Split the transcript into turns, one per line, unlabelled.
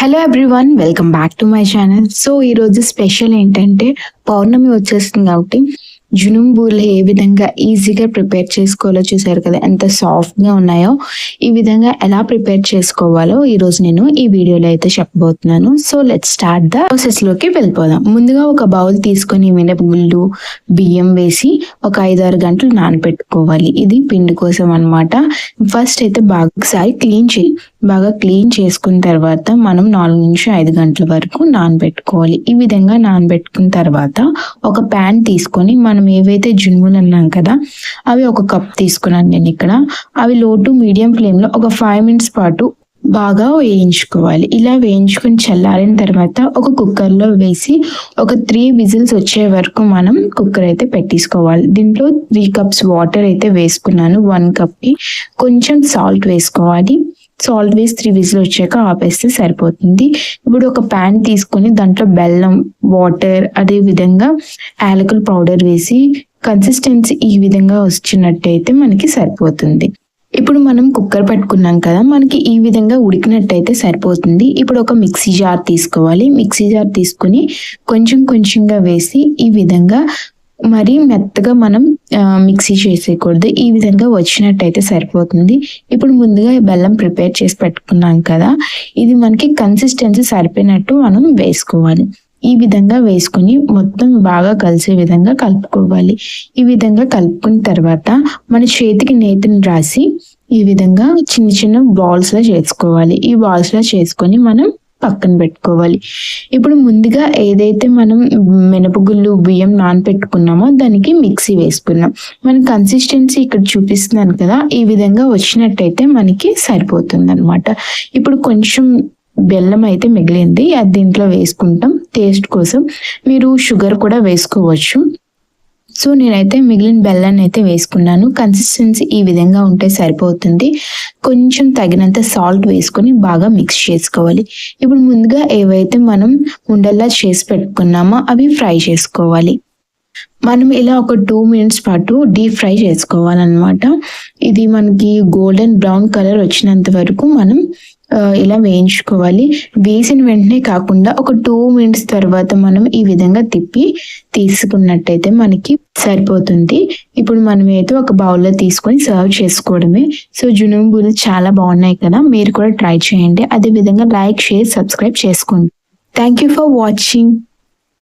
Hello everyone welcome back to my channel so ఈరోజు special ఏంటంటే పౌర్ణమి వచ్చేస్తుంది కాబట్టి జునుంబూర్లు ఏ విధంగా ఈజీగా ప్రిపేర్ చేసుకోవాలో చూసారు కదా. ఎంత సాఫ్ట్గా ఉన్నాయో ఈ విధంగా ఎలా ప్రిపేర్ చేసుకోవాలో ఈరోజు నేను ఈ వీడియోలో అయితే చెప్పబోతున్నాను. సో లెట్ స్టార్ట్ ద ప్రాసెస్లోకి వెళ్ళిపోదాం. ముందుగా ఒక బౌల్ తీసుకొని మినపగుళ్ళు బియ్యం వేసి ఒక ఐదారు గంటలు నానబెట్టుకోవాలి ఇది పిండి కోసం అన్నమాట. ఫస్ట్ అయితే బాగా ఒకసారి క్లీన్ చేయి. బాగా క్లీన్ చేసుకున్న తర్వాత మనం నాలుగు నుంచి ఐదు గంటల వరకు నానబెట్టుకోవాలి. ఈ విధంగా నానబెట్టుకున్న తర్వాత ఒక ప్యాన్ తీసుకొని మనం ఏవైతే జున్ములు అన్నాం కదా అవి ఒక కప్ తీసుకున్నాను నేను ఇక్కడ. అవి లో టు మీడియం ఫ్లేమ్లో ఒక ఫైవ్ మినిట్స్ పాటు బాగా వేయించుకోవాలి. ఇలా వేయించుకొని చల్లారిన తర్వాత ఒక కుక్కర్లో వేసి ఒక త్రీ విజిల్స్ వచ్చే వరకు మనం కుక్కర్ అయితే పెట్టేసుకోవాలి. దీంట్లో త్రీ కప్స్ వాటర్ అయితే వేసుకున్నాను వన్ కప్కి కొంచెం సాల్ట్ వేసుకోవాలి. సాల్ట్ ఆల్వేస్ త్రీ విజిల్ వచ్చాక ఆపేస్తే సరిపోతుంది. ఇప్పుడు ఒక ప్యాన్ తీసుకొని దాంట్లో బెల్లం వాటర్ అదే విధంగా యాలకుల పౌడర్ వేసి కన్సిస్టెన్సీ ఈ విధంగా వచ్చినట్టయితే మనకి సరిపోతుంది. ఇప్పుడు మనం కుక్కర్ పెట్టుకున్నాం కదా మనకి ఈ విధంగా ఉడికినట్టయితే సరిపోతుంది. ఇప్పుడు ఒక మిక్సీ జార్ తీసుకోవాలి. మిక్సీ జార్ తీసుకొని కొంచెం కొంచెంగా వేసి ఈ విధంగా మరి మెత్తగా మనం మిక్సీ చేసేయకూడదు. ఈ విధంగా వచ్చినట్టయితే సరిపోతుంది. ఇప్పుడు ముందుగా బెల్లం ప్రిపేర్ చేసి పెట్టుకున్నాం కదా ఇది మనకి కన్సిస్టెన్సీ సరిపోయినట్టు మనం వేసుకోవాలి. ఈ విధంగా వేసుకుని మొత్తం బాగా కలిసే విధంగా కలుపుకోవాలి. ఈ విధంగా కలుపుకున్న తర్వాత మన చేతికి నేతిని రాసి ఈ విధంగా చిన్న చిన్న బాల్స్లో చేసుకోవాలి. ఈ బాల్స్లో చేసుకొని మనం పక్కన పెట్టుకోవాలి. ఇప్పుడు ముందుగా ఏదైతే మనం మినపగుళ్ళు బియ్యం నానపెట్టుకున్నామో దానికి మిక్సీ వేసుకున్నాం మన కన్సిస్టెన్సీ ఇక్కడ చూపిస్తున్నాను కదా ఈ విధంగా వచ్చినట్టయితే మనకి సరిపోతుంది అనమాట ఇప్పుడు కొంచెం బెల్లం అయితే మిగిలింది అది దీంట్లో వేసుకుంటాం. టేస్ట్ కోసం మీరు షుగర్ కూడా వేసుకోవచ్చు. సో నేనైతే మిగిలిన బెల్లాన్ని అయితే వేసుకున్నాను. కన్సిస్టెన్సీ ఈ విధంగా ఉంటే సరిపోతుంది. కొంచెం తగినంత సాల్ట్ వేసుకొని బాగా మిక్స్ చేసుకోవాలి. ఇప్పుడు ముందుగా ఏవైతే మనం ఉండల్లా చేసి పెట్టుకున్నామో అవి ఫ్రై చేసుకోవాలి. మనం ఇలా ఒక టూ మినిట్స్ పాటు డీప్ ఫ్రై చేసుకోవాలన్నమాట. ఇది మనకి గోల్డెన్ బ్రౌన్ కలర్ వచ్చినంత వరకు మనం ఇలా వేయించుకోవాలి. వేసిన వెంటనే కాకుండా ఒక టూ మినిట్స్ తర్వాత మనం ఈ విధంగా తిప్పి తీసుకున్నట్టయితే మనకి సరిపోతుంది. ఇప్పుడు మనం అయితే ఒక బౌల్లో తీసుకొని సర్వ్ చేసుకోవడమే. సో జునుంబులు చాలా బాగున్నాయి కదా మీరు కూడా ట్రై చేయండి. అదే విధంగా లైక్ షేర్ సబ్స్క్రైబ్ చేసుకోండి. Thank you for watching.